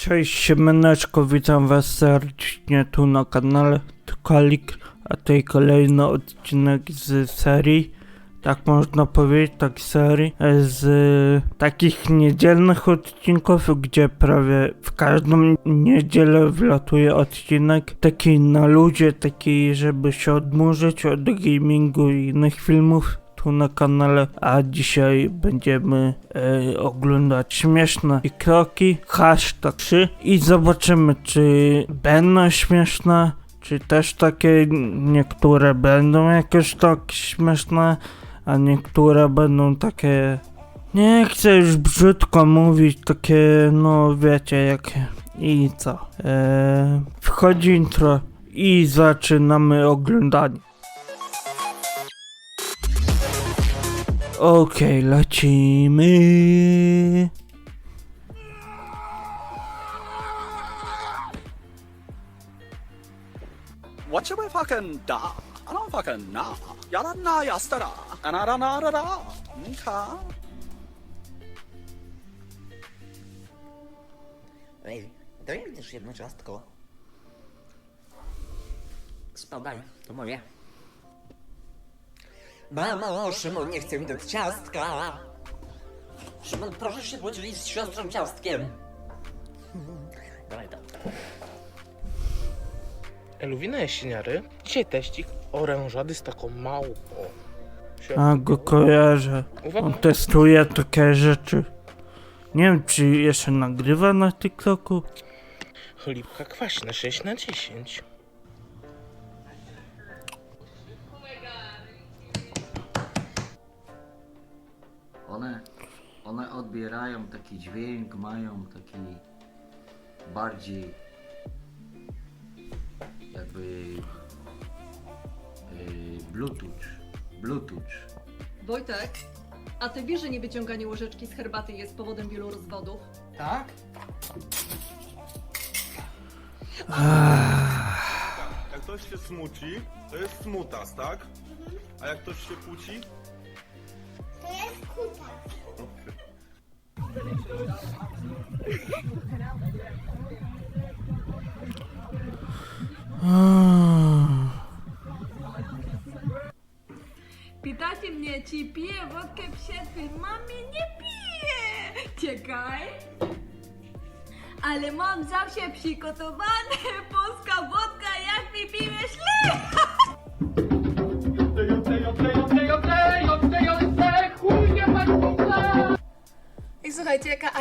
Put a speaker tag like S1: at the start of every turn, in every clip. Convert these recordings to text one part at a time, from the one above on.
S1: Cześć siemaneczko, witam was serdecznie tu na kanale Tukalik, a tutaj kolejny odcinek z serii, tak można powiedzieć, tak serii, z takich niedzielnych odcinków, gdzie prawie w każdą niedzielę wlatuje odcinek, taki na ludzie, taki żeby się odmurzyć od gamingu i innych filmów tu na kanale, a dzisiaj będziemy e, oglądać śmieszne TikToki, hashtag 3 i zobaczymy czy będą śmieszne, czy też takie niektóre będą jakieś tak śmieszne, a niektóre będą takie nie chcę już brzydko mówić, takie no wiecie jakie i co. E, wchodzi intro i zaczynamy oglądanie. Okej, lecimy.
S2: What should we fucking da? I don't fucking know. Yada na yastara. Anara na da da. Okay.
S3: Ej, daj mi też jedno ciastko. Spadaj, to moje. Mamo, Szymon nie chce mi dać ciastka. Szymon, proszę się podzielić z siostrą ciastkiem. Dawaj to.
S4: Luwina Jasieniary. Dzisiaj teścik orężady z taką małpą. Się-
S1: A go kojarzę. On testuje takie rzeczy. Nie wiem, czy jeszcze nagrywa na TikToku.
S4: chlipka kwaśna 6 na 10.
S5: one odbierają taki dźwięk, mają taki bardziej jakby yy, Bluetooth, Bluetooth.
S6: Wojtek, a ty wiesz, że niewyciąganie łyżeczki z herbaty jest powodem wielu rozwodów?
S3: Tak?
S7: Jak ktoś się smuci, to jest smutas, tak? A jak ktoś się kłóci? To jest kutas.
S8: Pytacie mnie, czy piję wodkę przed? Mamie, nie piję! Czekaj. Ale mam zawsze przygotowane polska wodka,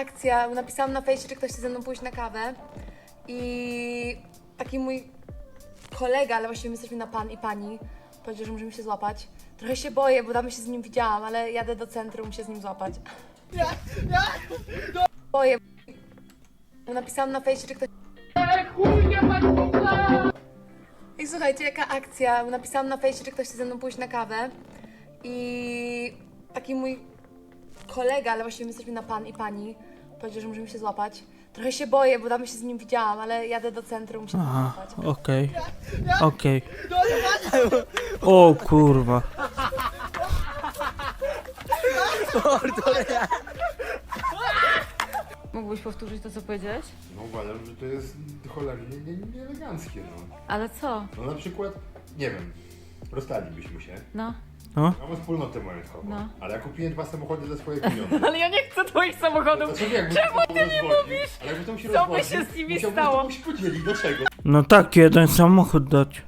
S9: akcja. Napisałam na fejsie, czy ktoś chce ze mną pójść na kawę. I taki mój kolega, ale właściwie my jesteśmy na pan i pani, powiedział, że możemy się złapać. Trochę się boję, bo dawno się z nim widziałam, ale jadę do centrum się z nim złapać. Boję. Napisałam na fejsie, czy ktoś... I słuchajcie, jaka akcja. Napisałam na fejsie, czy ktoś chce ze mną pójść na kawę. I taki mój kolega, ale właściwie my jesteśmy na pan i pani, powiedział, że możemy się złapać. Trochę się boję, bo dawno się z nim widziałam, ale jadę do centrum się nim
S1: Aha,
S9: złapać.
S1: okej. Okej. O kurwa.
S10: Mógłbyś powtórzyć to, co powiedziałeś?
S11: No uważam, że to jest cholernie nie, nieeleganckie, no.
S10: Ale co?
S11: No na przykład, nie wiem, rozstalibyśmy się,
S10: No.
S1: No.
S11: mamy wspólnotę majątkową,
S10: No.
S11: ale ja kupiłem dwa samochody za swoje pieniądze.
S10: Ale ja nie chcę twoich samochodów!
S11: Dlaczego jakby Czemu ty nie mówisz? Ale jakby to się
S10: Co by się z nimi
S11: musiałbym
S10: stało?
S11: to komuś podzielić, dlaczego?
S1: No tak, jeden samochód dać.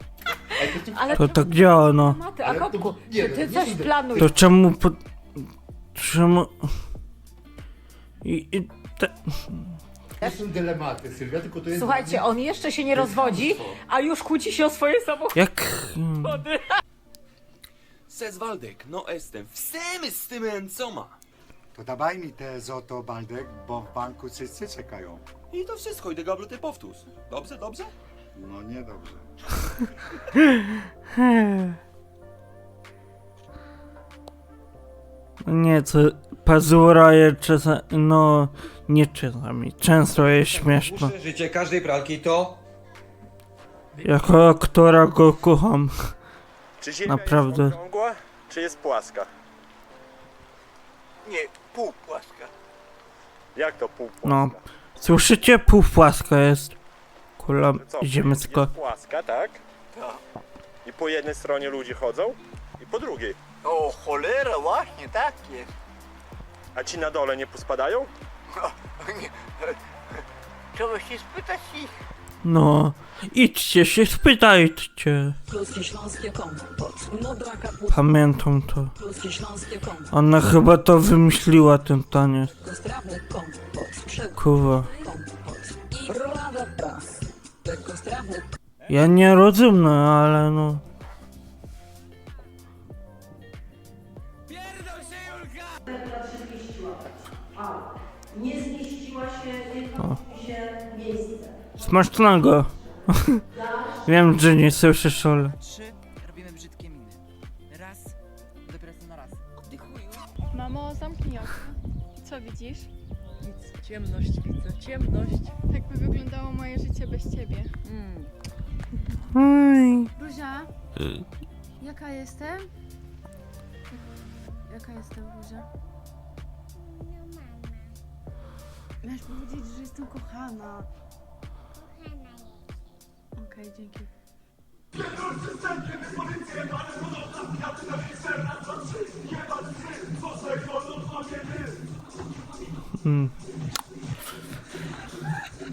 S11: Ale to,
S10: Ale
S1: To tak działa, no.
S10: Maty,
S11: Ale
S10: a
S11: to-
S10: Kopku,
S11: nie,
S10: czy ty
S11: nie
S10: coś
S11: będę-
S10: planuj?
S1: To czemu po... Czemu... I, i te...
S11: nie są dylematy, Sylwia, tylko to jest...
S10: Słuchajcie, on jeszcze się nie
S11: To
S10: rozwodzi, a już kłóci się o swoje samochody.
S1: Jak...
S2: Cez Waldek, no jestem. Wsemy z tym encoma!
S12: To dawaj mi te złoto, Baldek, bo w banku wszyscy czekają.
S2: I to wszystko, idę do gabloty powtórz. Dobrze, dobrze?
S12: No niedobrze.
S1: Nie, to pazura je czasami, no nie czasami, no, często jest śmieszno.
S13: Życie każdej pralki to
S1: Jako aktora go kocham.
S7: Czy ziemia
S1: Naprawdę.
S7: jest okrągła, czy jest płaska?
S13: nie pół płaska.
S7: Jak to pół płaska?
S1: No. Słyszycie? Półpłaska jest. Kula ziemska.
S7: płaska, tak? I po jednej stronie ludzie chodzą, i po drugiej.
S12: O cholera, właśnie tak jest.
S7: A ci na dole nie pospadają?
S12: Trzeba się spytać ich.
S1: No, idźcie się, spytajcie. Pamiętam to. Ona chyba to wymyśliła, ten taniec. Kurwa. Ja nie rozumiem, ale no.
S8: Nie zmieściła się, nie się miejsce.
S1: Smacznego. Wiem, że nie słyszysz, ale...
S14: Trzy, robimy brzydkie miny. Raz, dopiero co na raz. Ty chuju.
S8: Mamo, zamknij oczy. Co widzisz?
S14: Nic, ciemność widzę, ciemność.
S8: Tak by wyglądało moje życie bez ciebie.
S14: Mm.
S1: Oj.
S9: Buzia, jaka jestem? Jaka jestem, Buzia? Masz powiedzieć, że jestem kochana. Okej, dzięki.
S1: Mm.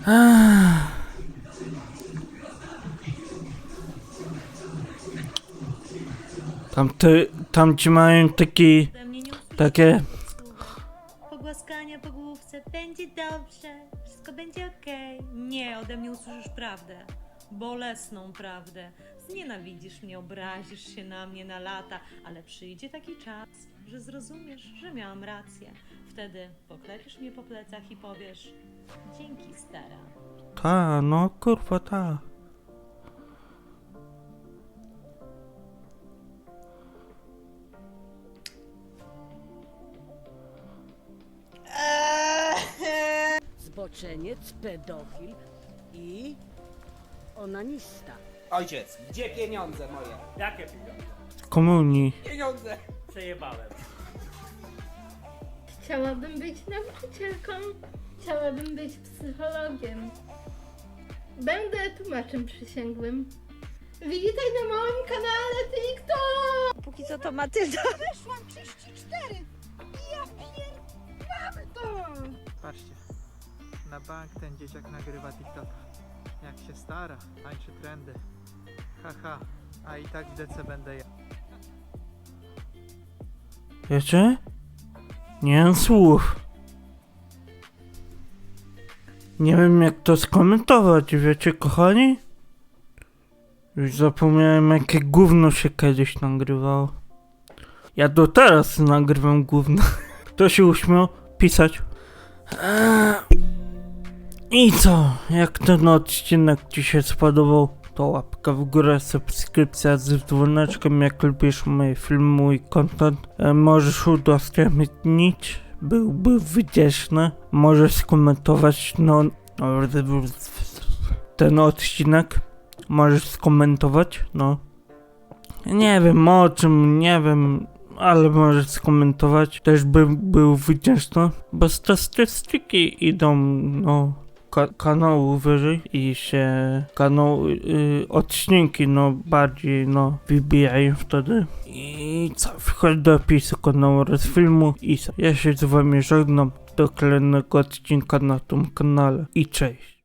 S1: Ah. Tam ty, tam ci mają taki, takie,
S8: Pogłaskania po główce, będzie dobrze, wszystko będzie okej. Nie, ode mnie usłyszysz prawdę. Bolesną prawdę. Znienawidzisz mnie, obrazisz się na mnie na lata, ale przyjdzie taki czas, że zrozumiesz, że miałam rację. Wtedy poklepisz mnie po plecach i powiesz: Dzięki, stara.
S1: ta, no kurwa ta.
S8: Zboczeniec, pedofil i onanista.
S14: Ojciec, gdzie pieniądze moje?
S15: Jakie pieniądze?
S1: Komunii.
S14: Pieniądze!
S15: Przejebałem.
S8: Chciałabym być nauczycielką, chciałabym być psychologiem. Będę tłumaczem przysięgłym. Witaj na moim kanale TikTok! Póki co to Matylda. Weszłam 34! Ja pier... Mamy to!
S15: Patrzcie, na bank ten dzieciak nagrywa TikToka. Jak się stara, tańczy trendy. Haha, a i tak w DC będę ja.
S1: Wiecie? Nie mam słów. Nie wiem jak to skomentować, wiecie kochani? Już zapomniałem jakie gówno się kiedyś nagrywało. Ja do teraz nagrywam gówno. Kto się uśmiał? Pisać. Eee. I co? Jak ten odcinek Ci się spodobał, to łapka w górę, subskrypcja z dzwoneczkiem, jak lubisz moje filmy, mój content. E, możesz udostępnić, byłby wdzięczny. Możesz skomentować, no... Ten odcinek. Możesz skomentować, no. Nie wiem o czym, nie wiem, ale możesz skomentować. Też bym był wdzięczny, bo statystyki idą, no, ka- kanału wyżej i się kanał, y, odcinki, no, bardziej, no, wybijają wtedy. I co, wchodź do opisu kanału oraz filmu i co. Ja się z wami żegnam do kolejnego odcinka na tym kanale i cześć.